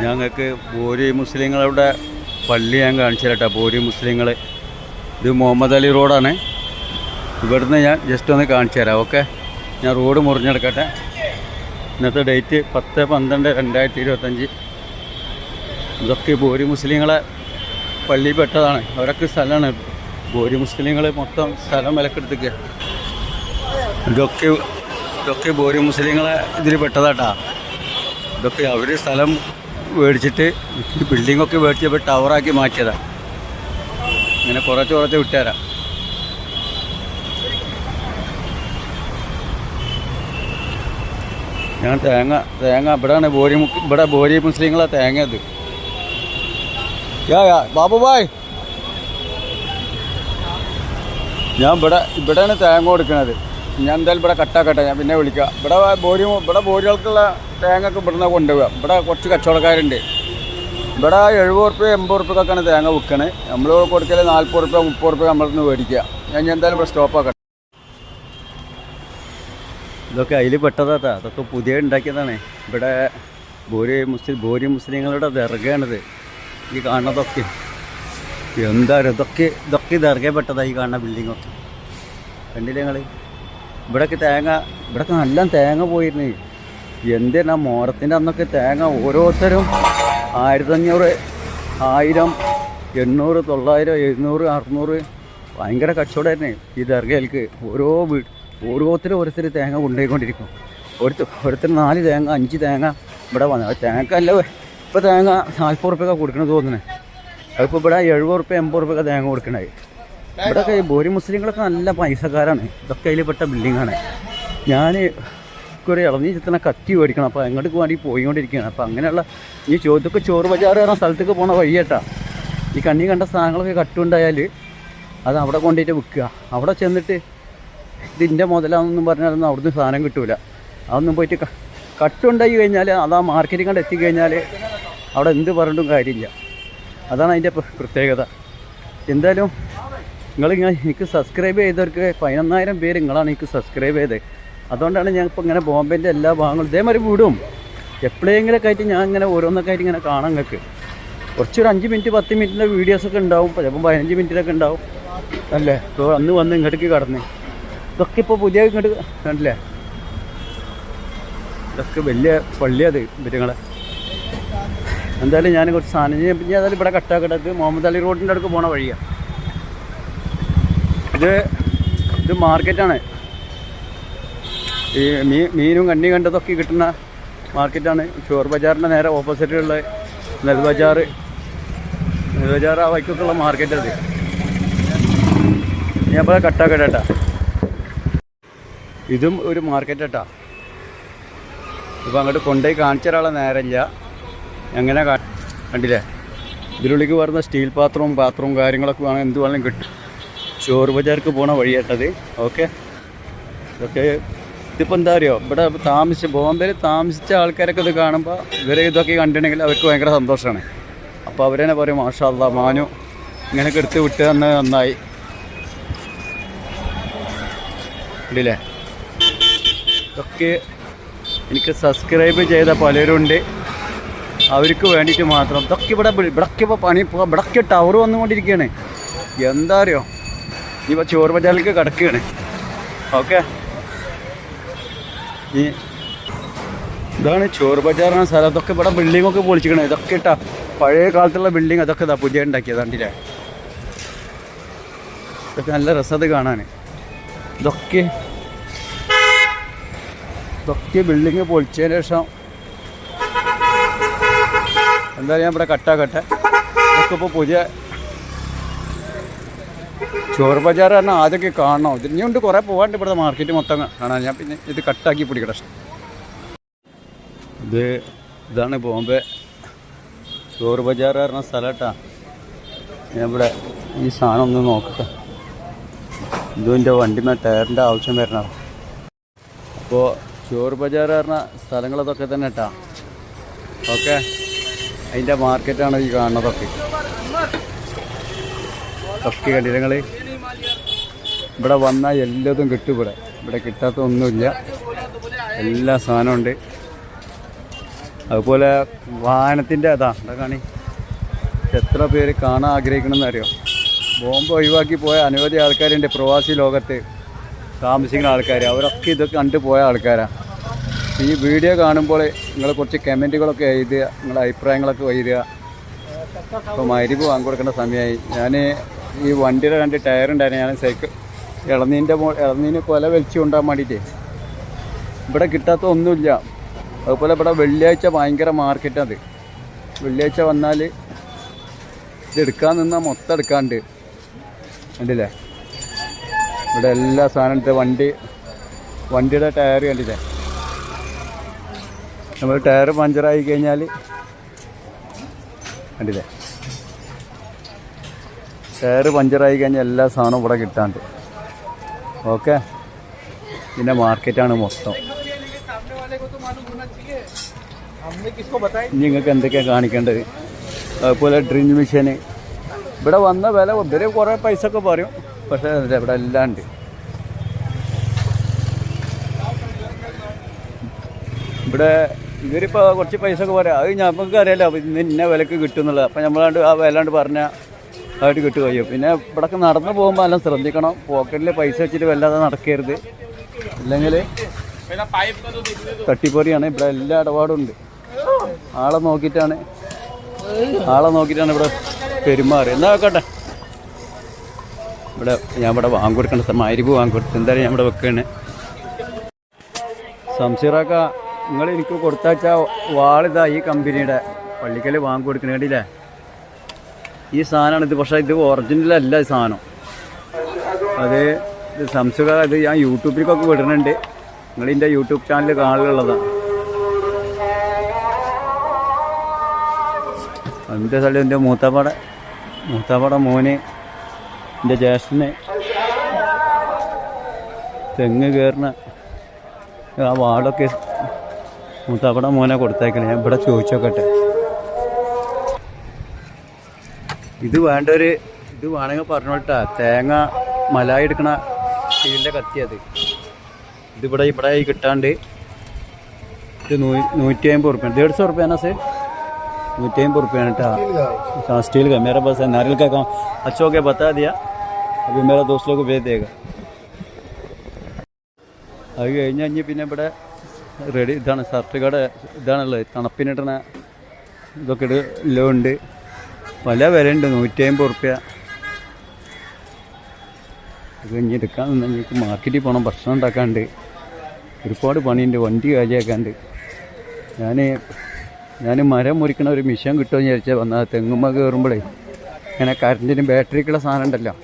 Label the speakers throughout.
Speaker 1: ഞങ്ങൾക്ക് ബോരി മുസ്ലിങ്ങളുടെ പള്ളി ഞാൻ കാണിച്ചു തരട്ടെ ബോരി മുസ്ലിങ്ങൾ. ഇത് മുഹമ്മദ് അലി റോഡാണ്. ഇവിടുന്ന് ഞാൻ ജസ്റ്റ് ഒന്ന് കാണിച്ചു തരാം ഓക്കെ? ഞാൻ റോഡ് മുറിഞ്ഞെടുക്കട്ടെ. ഇന്നത്തെ ഡേറ്റ് പത്ത് പന്ത്രണ്ട് രണ്ടായിരത്തി ഇരുപത്തഞ്ച് ഇതൊക്കെ ബോരി മുസ്ലിങ്ങളെ പള്ളി പെട്ടതാണ്. അവരൊക്കെ സ്ഥലമാണ്. ബോരി മുസ്ലിങ്ങൾ മൊത്തം സ്ഥലം വിലക്കെടുത്തിക്ക. ഇതൊക്കെ ഇതൊക്കെ ബോരി മുസ്ലിങ്ങളെ ഇതിൽ പെട്ടതാട്ടാ. ഇതൊക്കെ അവർ സ്ഥലം മേടിച്ചിട്ട് ബിൽഡിങ്ങൊക്കെ മേടിച്ചപ്പോൾ ടവറാക്കി മാറ്റിയതാ. ഇങ്ങനെ കുറച്ച് കുറച്ച് വിട്ടുതരാം ഞാൻ തേങ്ങ തേങ്ങ ഇവിടെയാണ് ബോരി ഇവിടെ ബോരി മുസ്ലിങ്ങളെ തേങ്ങ അത് യാ യാ ബാബു ബായ്. ഞാൻ ഇവിടെ ഇവിടെയാണ് തേങ്ങ കൊടുക്കുന്നത് ഞാൻ എന്തായാലും ഇവിടെ കട്ടാക്കട്ടെ ഞാൻ പിന്നെ വിളിക്കാം. ഇവിടെ ബോരി ഇവിടെ ബോരികൾക്കുള്ള തേങ്ങ ഒക്കെ ഇവിടുന്ന് കൊണ്ടുപോവുക ഇവിടെ കുറച്ച് കച്ചവടക്കാരുണ്ട്. ഇവിടെ എഴുപത് റുപ്യ എൺപത് റുപ്യക്കൊക്കെയാണ് തേങ്ങ വിൽക്കണത് നമ്മൾ കൊടുക്കൽ നാൽപ്പത് റുപ്യ മുപ്പത് റുപ്യ നമ്മളിൽ നിന്ന് മേടിക്കുക. ഞാൻ എന്തായാലും ഇവിടെ സ്റ്റോപ്പാക്കട്ടെ ഇതൊക്കെ അതിൽ പെട്ടതാട്ടാ അതൊക്കെ പുതിയ ഉണ്ടാക്കിയതാണ്. ഇവിടെ ഭൂരി മുസ്ലിം ഭൂരി മുസ്ലിങ്ങളുടെ ദർഗയാണിത്. ഈ കാണുന്നതൊക്കെ. എന്താ ഇതൊക്കെ ഇതൊക്കെ ദർഗയപ്പെട്ടതാണ് ഈ കാണുന്ന ബിൽഡിങ്ങൊക്കെ കണ്ടില്ലേ നിങ്ങൾ ഇവിടെയൊക്കെ തേങ്ങ ഇവിടെയൊക്കെ നല്ല തേങ്ങ പോയിരുന്നു. എന്തിനാ മോരത്തിന്റെ അന്നൊക്കെ തേങ്ങ ഓരോരുത്തരും ആയിരത്തഞ്ഞൂറ് ആയിരം എണ്ണൂറ് തൊള്ളായിരം എഴുന്നൂറ് അറുന്നൂറ്? ഭയങ്കര കച്ചവടമായിരുന്നു ഈ ദർഗയിലേക്ക്. ഓരോ വീ ഓരോരുത്തരും ഓരോരുത്തർ തേങ്ങ കൊണ്ടുപോയിക്കൊണ്ടിരിക്കും. ഒരുത്തർ ഓരോരുത്തർ നാല് തേങ്ങ അഞ്ച് തേങ്ങ ഇവിടെ വന്നു. അല്ല ഇപ്പോൾ തേങ്ങ നാൽപ്പത് റുപ്യൊക്കെ കൊടുക്കണത് തോന്നുന്നത് അതിപ്പോൾ ഇവിടെ എഴുപത് റുപ്യ എൺപത് റുപ്യൊക്കെ തേങ്ങ കൊടുക്കണേ ഇവിടെയൊക്കെ ഭൂരി മുസ്ലിങ്ങളൊക്കെ നല്ല പൈസക്കാരാണ്. ഇതൊക്കെ പെട്ട ബിൽഡിങ്ങാണ് ഞാൻ ഒരു ഇളനീ ചിത്തനെ കത്തി മേടിക്കണം. അപ്പോൾ അങ്ങോട്ട് വേണ്ടി പോയിക്കൊണ്ടിരിക്കുകയാണ്. അപ്പോൾ അങ്ങനെയുള്ള ഈ ചോദ്യമൊക്കെ ചോറ് ബജാറ് പറഞ്ഞ സ്ഥലത്തേക്ക് പോണ വഴിയേട്ടാ. ഈ കണ്ണി കണ്ട സാധനങ്ങളൊക്കെ കട്ടുണ്ടായാൽ അത് അവിടെ കൊണ്ടുപോയിട്ട് വിൽക്കുക. അവിടെ ചെന്നിട്ട് ഇതിന്റെ മുതലാണെന്നും പറഞ്ഞാലൊന്നും അവിടുന്ന് സാധനം കിട്ടൂല. അതൊന്നും പോയിട്ട് കട്ടുണ്ടായി കഴിഞ്ഞാൽ അത് ആ മാർക്കറ്റിൽ കണ്ട് എത്തിക്കഴിഞ്ഞാൽ അവിടെ എന്ത് പറഞ്ഞിട്ടും കാര്യമില്ല. അതാണ് അതിന്റെ പ്രത്യേകത. എന്തായാലും നിങ്ങളിങ്ങനെ എനിക്ക് സബ്സ്ക്രൈബ് ചെയ്തവർക്ക് പതിനൊന്നായിരം പേര് നിങ്ങളാണ് എനിക്ക് സബ്സ്ക്രൈബ് ചെയ്തത്. അതുകൊണ്ടാണ് ഞാൻ ഇപ്പോൾ ഇങ്ങനെ ബോംബെന്റെ എല്ലാ ഭാഗങ്ങളും ഇതേമാതിരി വിടും. എപ്പോഴെങ്കിലൊക്കെ ആയിട്ട് ഞാൻ ഇങ്ങനെ ഓരോന്നൊക്കെ ആയിട്ട് ഇങ്ങനെ കാണാൻ നിങ്ങൾക്ക് കുറച്ചൊരു അഞ്ച് മിനിറ്റ് പത്ത് മിനിറ്റിന്റെ വീഡിയോസൊക്കെ ഉണ്ടാവും. ചിലപ്പോൾ പതിനഞ്ച് മിനിറ്റിലൊക്കെ ഉണ്ടാവും. അല്ലേ? ഇപ്പോൾ അന്ന് വന്ന് ഇങ്ങോട്ടേക്ക് കടന്ന്. ഇതൊക്കെ ഇപ്പോൾ പുതിയ ഇങ്ങോട്ട് കണ്ടില്ലേ? ഇതൊക്കെ വലിയ പള്ളിയത് ഇവരുങ്ങളെ. എന്തായാലും ഞാൻ കുറച്ച് സാധനം ഞാൻ പിന്നെ ഏതായാലും ഇവിടെ കട്ടാക്കട്ടെ ഇത് മുഹമ്മദ് അലി റോഡിന്റെ അടുക്ക് പോണ വഴിയാണ് ഇത് ഇത് മാർക്കറ്റാണ് ഈ മീ മീനും കണ്ണി കണ്ടതൊക്കെ കിട്ടുന്ന മാർക്കറ്റാണ്. ഷോർ ബജാറിന്റെ നേരെ ഓപ്പോസിറ്റിലുള്ള നെൽബജാർ. നെൽബജാർ നെൽ ബജാർ ആ വൈക്കൊക്കെയുള്ള മാർക്കറ്റ് അത്. ഞാൻ പറയാം കട്ടാക്കട്ടെ കേട്ടാ ഇതും ഒരു മാർക്കറ്റ് ഇപ്പം അങ്ങോട്ട് കൊണ്ടുപോയി കാണിച്ച ഒരാളെ നേരമില്ല. എങ്ങനെ കണ്ടില്ലേ? ഇതിലുള്ളിക്ക് വരുന്ന സ്റ്റീൽ പാത്രവും പാത്രവും കാര്യങ്ങളൊക്കെ വേണം എന്ത് വേണമെങ്കിലും കിട്ടും. ചോറ് ബജാർക്ക് പോണ വഴിയേട്ടത്. ഓക്കെ? ഇതൊക്കെ ഇതിപ്പോൾ എന്താ അറിയോ? ഇവിടെ താമസിച്ച് ബോംബെയിൽ താമസിച്ച ആൾക്കാരൊക്കെ ഇത് കാണുമ്പോൾ ഇവരെ ഇതൊക്കെ കണ്ടിട്ടുണ്ടെങ്കിൽ അവർക്ക് ഭയങ്കര സന്തോഷമാണ് അപ്പോൾ അവരെന്നെ പറയും മാഷാ മാനു ഇങ്ങനെയൊക്കെ എടുത്ത് വിട്ട് തന്നെ നന്നായി. ഇല്ലേ ഇതൊക്കെ എനിക്ക് സബ്സ്ക്രൈബ് ചെയ്ത പലരുണ്ട് അവർക്ക് വേണ്ടിയിട്ട് മാത്രം. ഇതൊക്കെ ഇവിടെ ഇവിടൊക്കെ ഇപ്പോൾ പണി പോകാം ഇവിടൊക്കെ ടവർ വന്നുകൊണ്ടിരിക്കുകയാണ്. എന്താ അറിയോ? ഇപ്പോൾ ചോറ് ബജാറിലേക്ക് കിടക്കുകയാണ്. ഓക്കെ? ഈ ഇതാണ് ചോറ് ബജാറാണ് സാർ അതൊക്കെ ഇവിടെ ബിൽഡിങ്ങൊക്കെ പൊളിച്ചിരിക്കണേ. ഇതൊക്കെ ഇട്ടാ പഴയ കാലത്തുള്ള ബിൽഡിംഗ് അതൊക്കെ ഇതാ പുതിയ ഉണ്ടാക്കിയത് കണ്ടില്ലേ? ഇതൊക്കെ നല്ല രസത് കാണാൻ ഇതൊക്കെ ഇതൊക്കെ ബിൽഡിങ് പൊളിച്ചതിന് ശേഷം എന്തായാലും ഞാൻ ഇവിടെ കട്ടാക്കട്ടെ. ഇതൊക്കെ ഇപ്പോൾ പുതിയ ചോറ് ബജാർ പറഞ്ഞാൽ ആദ്യമൊക്കെ കാണണം? ഇതിനുകൊണ്ട് കുറേ പോകാണ്ട് ഇവിടെ മാർക്കറ്റ് മൊത്തം കാണാൻ. ഞാൻ പിന്നെ ഇത് കട്ടാക്കി പിടിക്കട്ടെ. ഇത് ഇതാണ് ബോംബെ. ചോറ് ബജാർ പറഞ്ഞ സ്ഥലം കേട്ടാ ഞാൻ ഇവിടെ ഈ സാധനം ഒന്ന് നോക്കട്ടെ. ഇതും എന്റെ വണ്ടിമേ ടയറിന്റെ ആവശ്യം വരണം അപ്പോൾ ചോറ് ബജാർ പറഞ്ഞ സ്ഥലങ്ങളതൊക്കെ തന്നെ കേട്ടാ ഓക്കെ. അതിന്റെ മാർക്കറ്റാണ് ഈ കാണുന്നതൊക്കെ? ഒക്കെ കണ്ടില്ല ഇവിടെ വന്നാൽ എല്ലാതും കിട്ടും ഇവിടെ. ഇവിടെ കിട്ടാത്ത ഒന്നുമില്ല. എല്ലാ സാധനമുണ്ട് അതുപോലെ വാഹനത്തിന്റെ അതാ എന്താ കാണി. എത്ര പേര് കാണാൻ ആഗ്രഹിക്കണമെന്ന് അറിയോ? ബോംബ് ഒഴിവാക്കി പോയ അനവധി ആൾക്കാരുണ്ട് പ്രവാസി ലോകത്ത്. താമസിക്കുന്ന ആൾക്കാർ അവരൊക്കെ ഇതൊക്കെ കണ്ടു പോയ ആൾക്കാരാണ് ഈ വീഡിയോ കാണുമ്പോൾ നിങ്ങൾ കുറച്ച് കമന്റുകളൊക്കെ എഴുതുക നിങ്ങളുടെ അഭിപ്രായങ്ങളൊക്കെ എഴുതുക. ഇപ്പോൾ മരുവ് വാങ്ങിക്കൊടുക്കേണ്ട സമയമായി. ഞാൻ ഈ വണ്ടിയുടെ രണ്ട് ടയർ ഉണ്ടായിരുന്നു. ഞാൻ സൈക്കിൾ ഇളനീന്റെ മോ ഇളനീന് കൊല വലിച്ചു കൊണ്ടാൻ ഇവിടെ കിട്ടാത്ത ഒന്നുമില്ല. അതുപോലെ ഇവിടെ വെള്ളിയാഴ്ച ഭയങ്കര മാർക്കറ്റാണ് വെള്ളിയാഴ്ച വന്നാൽ ഇതെടുക്കാൻ നിന്നാൽ മൊത്തം എടുക്കാണ്ട്. കണ്ടില്ലേ? ഇവിടെ എല്ലാ സാധനം എടുത്ത് വണ്ടി വണ്ടിയുടെ ടയർ കണ്ടില്ലേ? നമ്മൾ ടയർ പഞ്ചറായി കഴിഞ്ഞാൽ കണ്ടില്ലേ? ടയർ പഞ്ചറായി കഴിഞ്ഞാൽ എല്ലാ സാധനവും ഇവിടെ കിട്ടാണ്ട്. ഓക്കെ. ഇതിന്റെ മാർക്കറ്റാണ് മൊത്തം. നിങ്ങൾക്ക് എന്തൊക്കെയാണ് കാണിക്കേണ്ടത്? അതുപോലെ ഡ്രിൽ മെഷീന് ഇവിടെ വന്ന വില ഇവർ കുറേ പൈസ ഒക്കെ പറയും. പക്ഷേ ഇവിടെ എല്ലാം ഉണ്ട്. ഇവിടെ ഇവരിപ്പോൾ കുറച്ച് പൈസ ഒക്കെ പറയാം. അത് നമുക്ക് അറിയാലോ ഇന്ന് ഇന്ന വിലക്ക് കിട്ടുന്നുള്ളത് അപ്പം നമ്മളാണ്ട് ആ വിലാണ്ട് പറഞ്ഞാൽ ആയിട്ട് കിട്ടുകയും പിന്നെ ഇവിടൊക്കെ നടന്നു പോകുമ്പോൾ എല്ലാം ശ്രദ്ധിക്കണം. പോക്കറ്റിൽ പൈസ വെച്ചിട്ട് വല്ലാതെ നടക്കരുത്. അല്ലെങ്കിൽ തട്ടിപ്പൊറിയാണ്. ഇവിടെ എല്ലാ ഇടപാടും ഉണ്ട്. ആളെ നോക്കിയിട്ടാണ്. ആളെ നോക്കിയിട്ടാണ് ഇവിടെ പെരുമാറി. എന്താ വെക്കട്ടെ? ഇവിടെ ഞാൻ ഇവിടെ വാങ്ങിക്കൊടുക്കേണ്ട സമയം അരിപ്പ് വാങ്ങിക്കൊടുത്ത് എന്തായാലും ഞാൻ ഇവിടെ വെക്കുകയാണ് സംശയറാക്ക നിങ്ങൾ എനിക്ക് കൊടുത്താച്ചാൽ വാളിതാ ഈ കമ്പനിയുടെ പള്ളിക്കൽ വാങ്ങിക്കൊടുക്കണേണ്ടിയില്ലേ ഈ സാധനമാണ്. ഇത് പക്ഷേ ഇത് ഒറിജിനലല്ല ഈ സാധനം. അത് ഇത് അത് ഞാൻ യൂട്യൂബിലേക്കൊക്കെ വിടുന്നുണ്ട്. നിങ്ങളിന്റെ യൂട്യൂബ് ചാനൽ കാണലുള്ളതാണ് എന്റെ സ്ഥലം എന്റെ മൂത്താപ്പാട മൂത്താപ്പാട മോന് എന്റെ ജ്യേഷ്ഠന്. തെങ്ങ് കയറുന്ന ആ വാടൊക്കെ മൂത്താപ്പാട മോനെ കൊടുത്തേക്കണേ. ഞാൻ ഇവിടെ ചോദിച്ചോക്കട്ടെ. ഇത് വേണ്ട ഒരു ഇത് വേണമെങ്കിൽ പറഞ്ഞോട്ടാ. തേങ്ങ മലായി എടുക്കണ സ്റ്റീലിന്റെ കത്തിയത് ഇതിവിടെ ഇവിടെ ഈ കിട്ടാണ്ട് ഇത് നൂ നൂറ്റി അമ്പത് റുപ്യ ദേഡ് സौ റുപ്യ നൂറ്റി അമ്പത് റുപ്യാണ് रुपये സ്റ്റീൽ स्टील ബസ് मेरा पास है नारियल का काम अच्छा हो അത് കഴിഞ്ഞ് കഴിഞ്ഞ് പിന്നെ ഇവിടെ റെഡി ഇതാണ് സർട്ടിഫിക്കേറ്റ് ഇതാണല്ലോ തണുപ്പിനിട്ടണ ഇതൊക്കെ ഇട ഉണ്ട് പല വിലയുണ്ട് നൂറ്റി അമ്പത് റുപ്യ അത് കഴിഞ്ഞ് എടുക്കാൻ നിങ്ങൾക്ക് മാർക്കറ്റിൽ പോകണം ഭക്ഷണം ഉണ്ടാക്കാണ്ട്. ഒരുപാട് പണിയുണ്ട് വണ്ടി കാര്യമാക്കാണ്ട് ഞാൻ ഞാൻ മരം മുറിക്കണ ഒരു മിഷൻ കിട്ടുമെന്ന് വിചാരിച്ചാൽ വന്നാൽ തെങ്ങുമ്മ കയറുമ്പോഴേ ഇങ്ങനെ കറണ്ടിന് ബാറ്ററിക്കുള്ള സാധനം ഉണ്ടല്ലോ.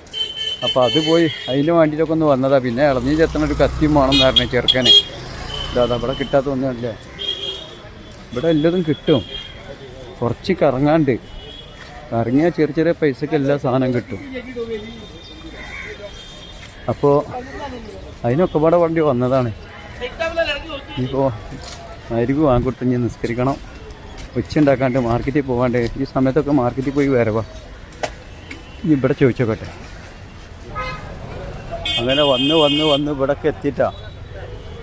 Speaker 1: അപ്പോൾ അത് പോയി അതിന് വേണ്ടിയിട്ടൊക്കെ ഒന്ന് വന്നതാണ് പിന്നെ ഇളഞ്ഞി ചെത്തണ ഒരു കത്തിയും വേണം എന്ന് പറഞ്ഞു ചെറുക്കനെ. ഇതാ അതാ ഇവിടെ കിട്ടാത്ത ഒന്നുമില്ല. ഇവിടെ എല്ലാതും കിട്ടും. കുറച്ച് കറങ്ങാണ്ട് കറങ്ങിയാൽ ചെറിയ ചെറിയ പൈസക്ക് എല്ലാ സാധനം കിട്ടും. അപ്പോൾ അതിനൊക്കെ പാടെ വണ്ടി വന്നതാണ്. ഇപ്പോൾ അരിവ് വാങ്ങിക്കൊടുത്ത് ഞാൻ നിസ്കരിക്കണം. ഉച്ച ഉണ്ടാക്കാണ്ട് മാർക്കറ്റിൽ പോകാണ്ട് ഈ സമയത്തൊക്കെ മാർക്കറ്റിൽ പോയി വരവാ. ഇനി ഇവിടെ ചോദിച്ചോക്കട്ടെ. അങ്ങനെ വന്ന് വന്ന് വന്ന് ഇവിടൊക്കെ എത്തിയിട്ടാ.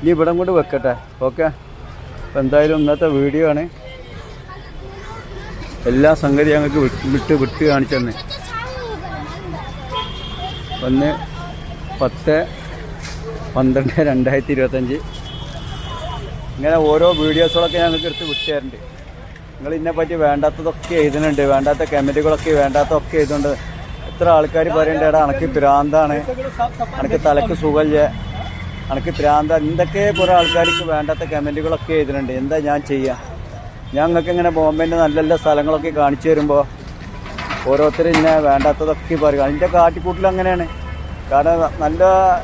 Speaker 1: ഇനി ഇവിടെ കൊണ്ട് വെക്കട്ടെ. ഓക്കെ? എന്തായാലും ഇന്നത്തെ വീഡിയോ ആണ്. എല്ലാ സംഗതി ഞങ്ങൾക്ക് വിട്ട് വിട്ട് കാണിച്ചെന്ന് ഒന്ന് പത്ത് പന്ത്രണ്ട് രണ്ടായിരത്തി ഇരുപത്തഞ്ച് ഇങ്ങനെ ഓരോ വീഡിയോസുകളൊക്കെ ഞങ്ങൾക്ക് എടുത്ത് വിട്ടുതരുന്നുണ്ട് നിങ്ങൾ ഇന്നെ പറ്റി വേണ്ടാത്തതൊക്കെ എഴുതുന്നുണ്ട്. വേണ്ടാത്ത കമന്റുകളൊക്കെ വേണ്ടാത്തതൊക്കെ എഴുതുന്നുണ്ട്. എത്ര ആൾക്കാർ പറയുന്നുണ്ട് എടാ അനക്ക് ഭ്രാന്താണ്. അനക്ക് തലക്ക് സുഖമില്ല. അനക്ക് ഭ്രാന്ത. എന്തൊക്കെ കുറേ ആൾക്കാർക്ക് വേണ്ടാത്ത കമന്റുകളൊക്കെ എഴുതുന്നുണ്ട്. എന്താ ഞാൻ ചെയ്യുക ഞങ്ങൾക്ക് ഇങ്ങനെ ബോംബെന്റെ നല്ല നല്ല സ്ഥലങ്ങളൊക്കെ കാണിച്ചു തരുമ്പോൾ ഓരോരുത്തർ ഇന്നെ വേണ്ടാത്തതൊക്കെ പറയും. അതിന്റെ കാട്ടിക്കൂട്ടിൽ അങ്ങനെയാണ്. കാരണം നല്ല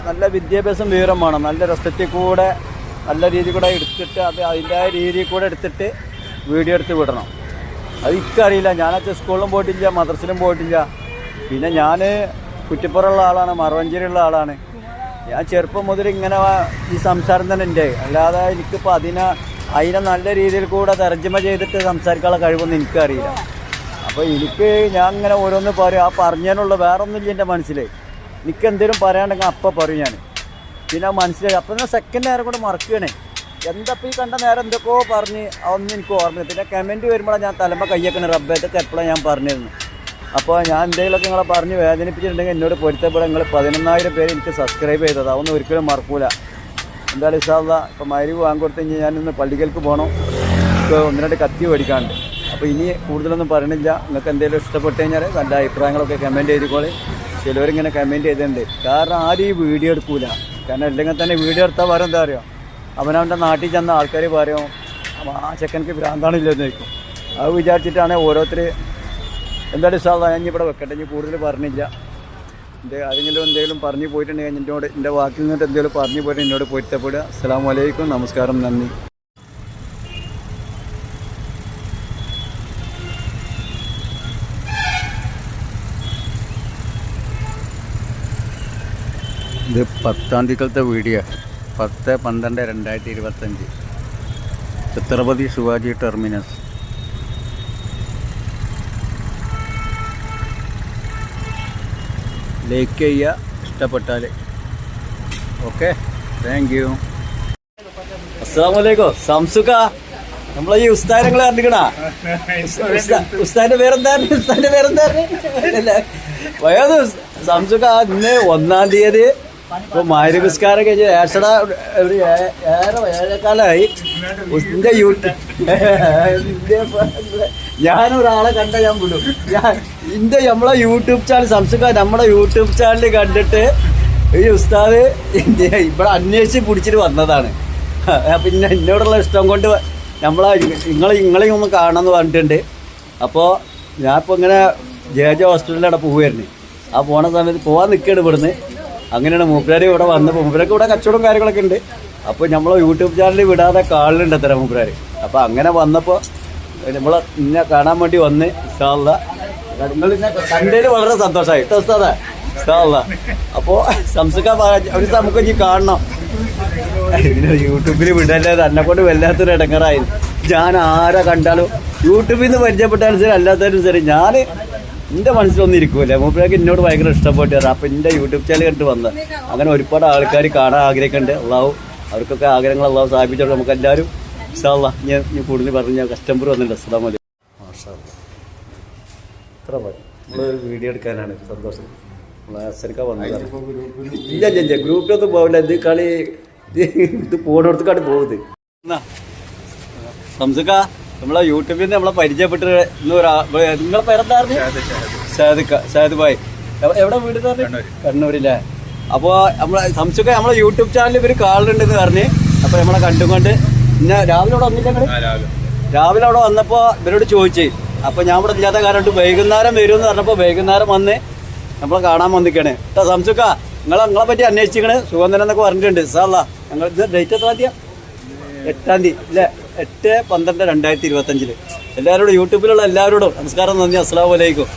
Speaker 1: നല്ല വിദ്യാഭ്യാസം വിവരം വേണം. നല്ല രസത്തിൽ കൂടെ നല്ല രീതി കൂടെ എടുത്തിട്ട് അത് അതിന്റെ രീതിയിൽ കൂടെ എടുത്തിട്ട് വീഡിയോ എടുത്ത് വിടണം. അത് ഇക്കറിയില്ല ഞാനൊക്കെ സ്കൂളിലും പോയിട്ടില്ല മദ്രസിലും പോയിട്ടില്ല. പിന്നെ ഞാൻ കുറ്റിപ്പുറമുള്ള ആളാണ് മറവഞ്ചേരിയുള്ള ആളാണ്. ഞാൻ ചെറുപ്പം മുതൽ ഇങ്ങനെ ഈ സംസാരം തന്നെ ഉണ്ട്. അല്ലാതെ എനിക്കിപ്പോൾ അതിനെ അതിനെ നല്ല രീതിയിൽ കൂടെ തർജമ ചെയ്തിട്ട് സംസാരിക്കാനുള്ള കഴിവൊന്നും എനിക്കറിയില്ല. അപ്പോൾ എനിക്ക് ഞാൻ ഇങ്ങനെ ഓരോന്ന് പറയും. ആ പറഞ്ഞതിനുള്ള വേറെ ഒന്നുമില്ല എന്റെ മനസ്സിൽ എനിക്ക് എന്തെങ്കിലും പറയാണ്ടെങ്കിൽ അപ്പോൾ പറയും ഞാൻ. പിന്നെ മനസ്സിലായി അപ്പം ഞാൻ സെക്കൻഡ് നേരം കൂടെ മറക്കുകയാണേ. എന്താ ഈ കണ്ട നേരം എന്തൊക്കെയോ പറഞ്ഞ് അതൊന്നും എനിക്ക് ഓർമ്മയില്ല. പിന്നെ കമന്റ് വരുമ്പോഴാണ് ഞാൻ തലമ്പ കയ്യൊക്കെ റബ്ബേറ്റൊക്കെ എപ്പോഴാണ് ഞാൻ പറഞ്ഞിരുന്നു അപ്പോൾ ഞാൻ എന്തെങ്കിലുമൊക്കെ നിങ്ങളെ പറഞ്ഞ് വേദനിപ്പിച്ചിട്ടുണ്ടെങ്കിൽ എന്നോട് പൊരുത്തപ്പെടാൻ നിങ്ങൾ പതിനൊന്നായിരം പേര് എനിക്ക് സബ്സ്ക്രൈബ് ചെയ്തത്. അതൊന്നും ഒരിക്കലും മറക്കൂല. എന്തായാലും ഇഷാള്ള ഇപ്പോൾ മരുവ് വാങ്ങിക്കൊടുത്ത് കഴിഞ്ഞാൽ ഞാനിന്ന് പള്ളികൾക്ക് പോകണം ഇപ്പോൾ ഒന്ന് രണ്ട് കത്തി മേടിക്കാണ്ട് അപ്പോൾ ഇനി കൂടുതലൊന്നും പറയണില്ല. നിങ്ങൾക്ക് എന്തെങ്കിലും ഇഷ്ടപ്പെട്ട് കഴിഞ്ഞാൽ നല്ല അഭിപ്രായങ്ങളൊക്കെ കമന്റ് ചെയ്തിക്കോളെ ചിലവരിങ്ങനെ കമന്റ് ചെയ്തിട്ടുണ്ട്. കാരണം ആരും ഈ വീഡിയോ എടുക്കൂല. കാരണം അല്ലെങ്കിൽ തന്നെ വീഡിയോ എടുത്താൽ പറയും എന്താ പറയുക അവനവന്റെ നാട്ടിൽ ചെന്ന ആൾക്കാർ പറയും "അവൻ ആ ചെക്കനക്ക് ഭ്രാന്താണില്ലെന്ന് ചോദിക്കും. അത് വിചാരിച്ചിട്ടാണ് ഓരോരുത്തർ എന്തായാലും സാധാരണ ഞാൻ ഇവിടെ വെക്കട്ടെ. ഇനി കൂടുതൽ പറഞ്ഞില്ല. ആരെങ്കിലും എന്തെങ്കിലും പറഞ്ഞു പോയിട്ടുണ്ടെങ്കിൽ എന്നോട് എന്റെ വാക്കിൽ നിന്നിട്ട് എന്തെങ്കിലും പറഞ്ഞു പോയിട്ട് എന്നോട് പൊരുത്തപ്പെടുക. അസ്സാം വലൈക്കും നമസ്കാരം. നന്ദി. ഇത് പത്താം തീയതിക്കലത്തെ വീഡിയോ. പത്ത് പന്ത്രണ്ട് രണ്ടായിരത്തി ഇരുപത്തഞ്ച്. ഛത്രപതി ശിവാജി ടെർമിനസ്. ലൈക്ക് ചെയ്യുക ഇഷ്ടപ്പെട്ടാൽ ഓക്കെ താങ്ക് യു അസ്സാം വലൈക്കും സംസുക നമ്മളെ ഈ ഉസ്താദങ്ങൾ അറിഞ്ഞിക്കണാ? ഉസ്താദിന്റെ പേരെന്താണ്? ഉസ്താദിന്റെ പേരെന്താണ്? വയത് സംസുഖ ഇന്ന് ഒന്നാം തീയതി. ഇപ്പൊ മാരുപുസ്കാരം കഴിഞ്ഞ് ഏഷട ഒരു ഏ- ഏറെ ഏഴേക്കാലായി എന്റെ യൂട്യൂബ് ഞാനൊരാളെ കണ്ട ഞാൻ വിടും. ഞാൻ എന്റെ നമ്മളെ യൂട്യൂബ് ചാനൽ സംസ്കാരം നമ്മുടെ യൂട്യൂബ് ചാനൽ കണ്ടിട്ട് ഈ ഉസ്താദ് ഇവിടെ അന്വേഷിച്ച് പിടിച്ചിട്ട് വന്നതാണ്. പിന്നെ എന്നോടുള്ള ഇഷ്ടം കൊണ്ട് നമ്മളെ നിങ്ങൾ നിങ്ങളെയും ഒന്ന് കാണണമെന്ന് പറഞ്ഞിട്ടുണ്ട്. അപ്പോൾ ഞാനിപ്പോൾ ഇങ്ങനെ ജെ ജെ ഹോസ്പിറ്റലിലവിടെ പോവുമായിരുന്നു ആ പോണ സമയത്ത് പോകാൻ നിൽക്കുകയാണ് ഇവിടുന്ന്. അങ്ങനെയാണ് മൂപ്പരാർ ഇവിടെ വന്നപ്പോൾ മൂപ്പരൊക്കെ ഇവിടെ കച്ചവടം കാര്യങ്ങളൊക്കെ ഉണ്ട്. അപ്പോൾ നമ്മളെ യൂട്യൂബ് ചാനലിൽ വിടാതെ കാണലുണ്ട് അത്ര മൂപ്പരാർ അപ്പോൾ അങ്ങനെ വന്നപ്പോൾ നമ്മളെ ഇന്നെ കാണാൻ വേണ്ടി വന്ന് കണ്ടതിൽ വളരെ സന്തോഷമായി. ഉസ്താദ ഇഷ്ടമല്ല ഒരു നമുക്ക് ഇനി കാണണം. യൂട്യൂബിൽ വിടല്ലേ? തന്നെ കൊണ്ട് വല്ലാത്തൊരു ഇടങ്ങറായി ഞാൻ ആരെ കണ്ടാലും യൂട്യൂബിൽ നിന്ന് പരിചയപ്പെട്ടാലും ശരി അല്ലാത്തതിനും ശരി ഞാൻ എന്റെ മനസ്സിലൊന്നും ഇരിക്കൂല. മൂപ്പിലേക്ക് എന്നോട് ഭയങ്കര ഇഷ്ടപ്പെട്ടു. അപ്പം എന്റെ യൂട്യൂബ് ചാനൽ കണ്ടിട്ട് വന്നത് അങ്ങനെ ഒരുപാട് ആൾക്കാർ കാണാൻ ആഗ്രഹിക്കുന്നുണ്ട് അള്ളാഹു അവർക്കൊക്കെ ആഗ്രഹങ്ങൾ അള്ളാഹു സ്ഥാപിച്ചോളൂ. നമുക്ക് എല്ലാവരും ഇഷ്ടമല്ല ഞാൻ ഞാൻ കൂടുതൽ പറഞ്ഞു ഞാൻ കസ്റ്റമർ വന്നിട്ടുണ്ട് അസ്സാം വലൈക്കും ഇത്ര മതി. നമ്മളൊരു വീഡിയോ എടുക്കാനാണ് സന്തോഷം. നമ്മൾ അച്ഛനൊക്കെ വന്നതാണ്. ഇല്ല ഇല്ല ഇല്ല. ഗ്രൂപ്പിലൊന്നും പോവില്ല. ഇത് കളി ഇത് പോണിടത്തേക്കാണ് പോകുന്നത് സംസുക്ക നമ്മളെ യൂട്യൂബിൽ നിന്ന് നമ്മളെ പരിചയപ്പെട്ട് നിങ്ങളെ പേരെന്തായിരുന്നു? ഷാദിക്ക ഷാദ് ഭായ്. എവിടെ വീട് പറഞ്ഞു? കണ്ണൂരില്ലേ? അപ്പോൾ നമ്മളെ സംസുക്ക നമ്മളെ യൂട്യൂബ് ചാനൽ ഇവർ കാണുന്നുണ്ടെന്ന് പറഞ്ഞ് അപ്പോൾ നമ്മളെ കണ്ടുകൊണ്ട് പിന്നെ രാവിലെ അവിടെ വന്നില്ല രാവിലെ. അവിടെ വന്നപ്പോ ഇവരോട് ചോദിച്ചേ. അപ്പൊ ഞാൻ ഇവിടെ ഇല്ലാത്ത കാരണം വൈകുന്നേരം വരും എന്ന് പറഞ്ഞപ്പോ വൈകുന്നേരം വന്ന് നമ്മളെ കാണാൻ വന്നിക്കാണ് കേട്ടോ സംസുക്ക നിങ്ങളെ നിങ്ങളെ പറ്റി അന്വേഷിച്ചിക്കണ് സുഗന്ധനം എന്നൊക്കെ പറഞ്ഞിട്ടുണ്ട്. സാറല്ല ഞങ്ങൾ ഡേറ്റ് എത്ര തീയതി എട്ടാം തീയതി. അല്ലേ എട്ട് പന്ത്രണ്ട് രണ്ടായിരത്തി ഇരുപത്തഞ്ചിൽ. എല്ലാവരോടും യൂട്യൂബിലുള്ള എല്ലാവരോടും നമസ്കാരം നന്ദി. അസ്സാം വലൈക്കും